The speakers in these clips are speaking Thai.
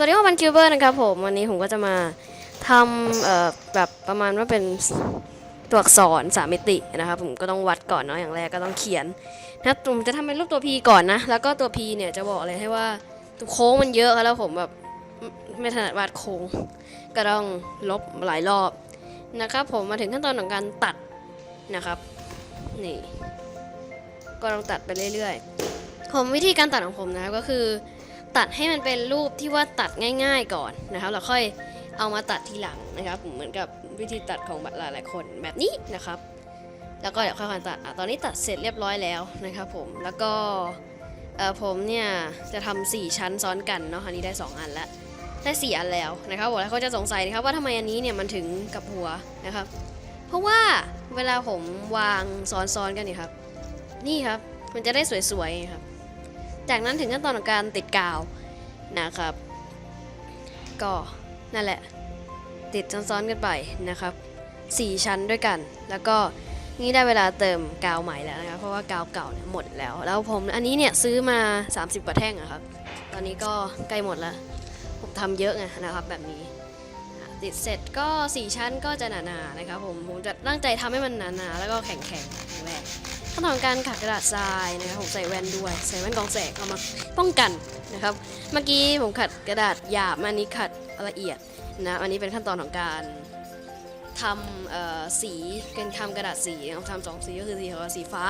สวัสดีครับวันคิวเบอร์นะครับผมวันนี้ผมก็จะมาทำแบบประมาณว่าเป็นตัวอักษรสามมิตินะครับผมก็ต้องวัดก่อนเนาะอย่างแรกก็ต้องเขียนนะผมจะทำเป็นรูปตัว P ก่อนนะ แล้วก็ตัว P เนี่ยจะบอกเลยให้ว่าตัวโค้งมันเยอะแล้วผมแบบไม่ไม่ถนัดวาดโค้ง ก็ต้องลบหลายรอบนะครับผมมาถึงขั้นตอนของการตัดนะครับนี่ก็ต้องตัดไปเรื่อยๆผมวิธีการตัดของผมนะครับก็คือ ตัดให้มันเป็นรูปที่ว่าตัดง่าย ๆ ก่อนนะครับแล้วค่อยเอามาตัดทีหลังนะครับเหมือนกับวิธีตัดของหลายๆคนแบบนี้นะครับ แล้วก็เดี๋ยวค่อยๆตัดอะตอนนี้ตัดเสร็จเรียบร้อยแล้วนะครับผมแล้วก็เออผมเนี่ยจะทำสี่ชั้นซ้อนกันเนาะอันนี้ได้สองอันแล้วได้สี่อันแล้วนะครับผมแล้วเขาจะสงสัยนะครับว่าทำไมอันนี้เนี่ยมันถึงกับหัวนะครับ เพราะว่าเวลาผมวางซ้อนๆกันนี่ครับ นี่ครับมันจะได้สวยๆครับ จากนั้นถึงขั้นตอนของการติดกาวนะครับ ก็นั่นแหละ ติดซ้อนๆกันไปนะครับสี่ชั้นด้วยกัน แล้วก็นี่ได้เวลาเติมกาวใหม่แล้วนะครับ เพราะว่ากาวเก่าเนี่ยหมดแล้ว แล้วผมอันนี้เนี่ยซื้อมา 30 กว่าแท่งอะครับ ตอนนี้ก็ใกล้หมดแล้ว ผมทำเยอะไงนะครับแบบนี้ติดเสร็จก็ 4 ชั้นก็จะหนาๆนะครับผมผมจะตั้งใจทำให้มันหนาๆ แล้วก็แข็งๆอย่างแรก ขั้นตอนการขัดกระดาษทรายนะครับผมใส่แว่นด้วย ใส่แว่นกองแสงเอามาป้องกันนะครับ เมื่อกี้ผมขัดกระดาษหยาบอันนี้ขัดละเอียดนะอันนี้เป็นขั้นตอนของการทำสีเป็นทำกระดาษสีนะครับทำสองสีก็คือสีขาวกับสีฟ้า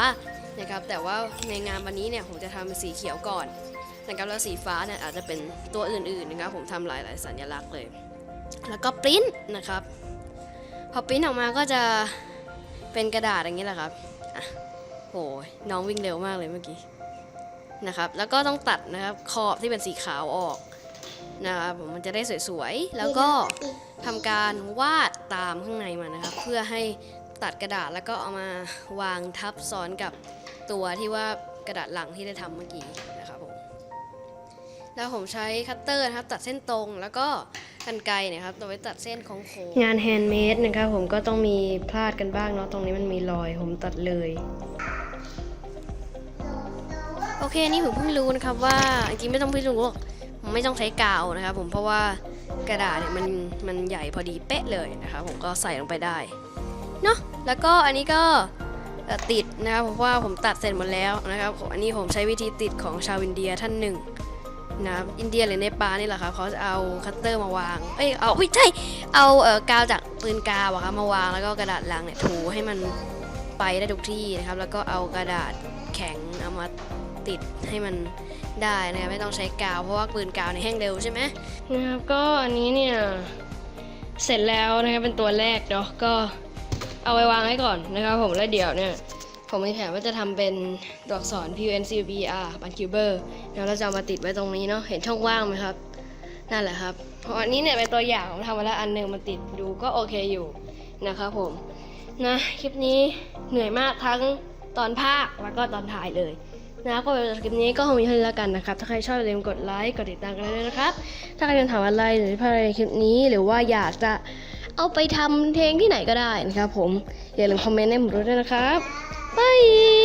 นะครับแต่ว่าในงานวันนี้เนี่ยผมจะทำสีเขียวก่อนนะครับแล้วสีฟ้าเนี่ยอาจจะเป็นตัวอื่นๆนะครับผมทำหลายๆสัญลักษณ์เลย แล้วก็ปริ้นนะครับ พอปริ้นออกมาก็จะเป็นกระดาษอย่างนี้แหละครับ โหยน้องวิ่งเร็วมากเลยเมื่อกี้นะครับ แล้วก็ต้องตัดนะครับขอบที่เป็นสีขาวออกนะครับผมมันจะได้สวยๆ แล้วก็ทำการวาดตามข้างในมันนะครับ เพื่อให้ตัดกระดาษแล้วก็เอามาวางทับซ้อนกับตัวที่ว่ากระดาษหลังที่ได้ทำเมื่อกี้นะครับผมแล้วผมใช้คัตเตอร์นะครับ ตัดเส้นตรงแล้วก็กันไกรนะครับตัวไว้ตัดเส้นของโค้งงานแฮนด์เมดนะครับผมก็ต้องมีพลาดกันบ้างเนาะตรงนี้มันมีรอยผมตัดเลย โอเคนี่ผมเพิ่งรู้นะครับว่าจริงๆไม่ต้องเพิ่งรู้หรอกผมไม่ต้องใช้กาวนะครับผมเพราะว่ากระดาษเนี่ยมันมันใหญ่พอดีเป๊ะเลยนะครับผมก็ใส่ลงไปได้เนาะแล้วก็อันนี้ก็ติดนะครับเพราะว่าผมตัดเสร็จหมดแล้วนะครับอันนี้ผมใช้วิธีติดของชาวอินเดียท่านหนึ่งนะครับอินเดียหรือเนปาลนี่แหละครับเขาจะเอาคัตเตอร์มาวางเอ้ยเอาไม่ใช่เอาเอ่อกาวจากปืนกาวอะครับมาวางแล้วก็กระดาษลังเนี่ยถูให้มันไปได้ทุกที่นะครับแล้วก็เอากระดาษแข็งเอามา ติดให้มันได้นะครับไม่ต้องใช้กาว เพราะว่าปืนกาวเนี่ยแห้งเร็วใช่ไหมนะครับก็อันนี้เนี่ยเสร็จแล้วนะครับเป็นตัวแรกเนาะก็เอาไว้วางไว้ก่อนนะครับผมแล้วเดี๋ยวเนี่ยผมมีแผนว่าจะทำเป็นตัวอักษร P U N C U B R บันคิวเบอร์แล้วเราจะามาติดไว้ตรงนี้เนาะเห็นช่องว่างไหมครับนั่นแหละครับพราะอันนี้เนี่ยเป็นตัวอย่างผมทำมาแล้วอันหนึ่งมาติดดูก็โอเคอยู่นะครับผมนะคลิปนี้เหนื่อยมากทั้งตอนภาคแล้วก็ตอนถ่ายเลย นะครับก็คลิปนี้ก็คงมีเท่านี้แล้วกันนะครับ ถ้าใครชอบอย่าลืมกดไลค์กดติดตามกันด้วยนะครับ ถ้าใครมีคำถามอะไรหรือพลาดในคลิปนี้ หรือว่าอยากจะเอาไปทำเพลงที่ไหนก็ได้นะครับ ผมอย่าลืมคอมเมนต์ให้ผมด้วยนะครับบาย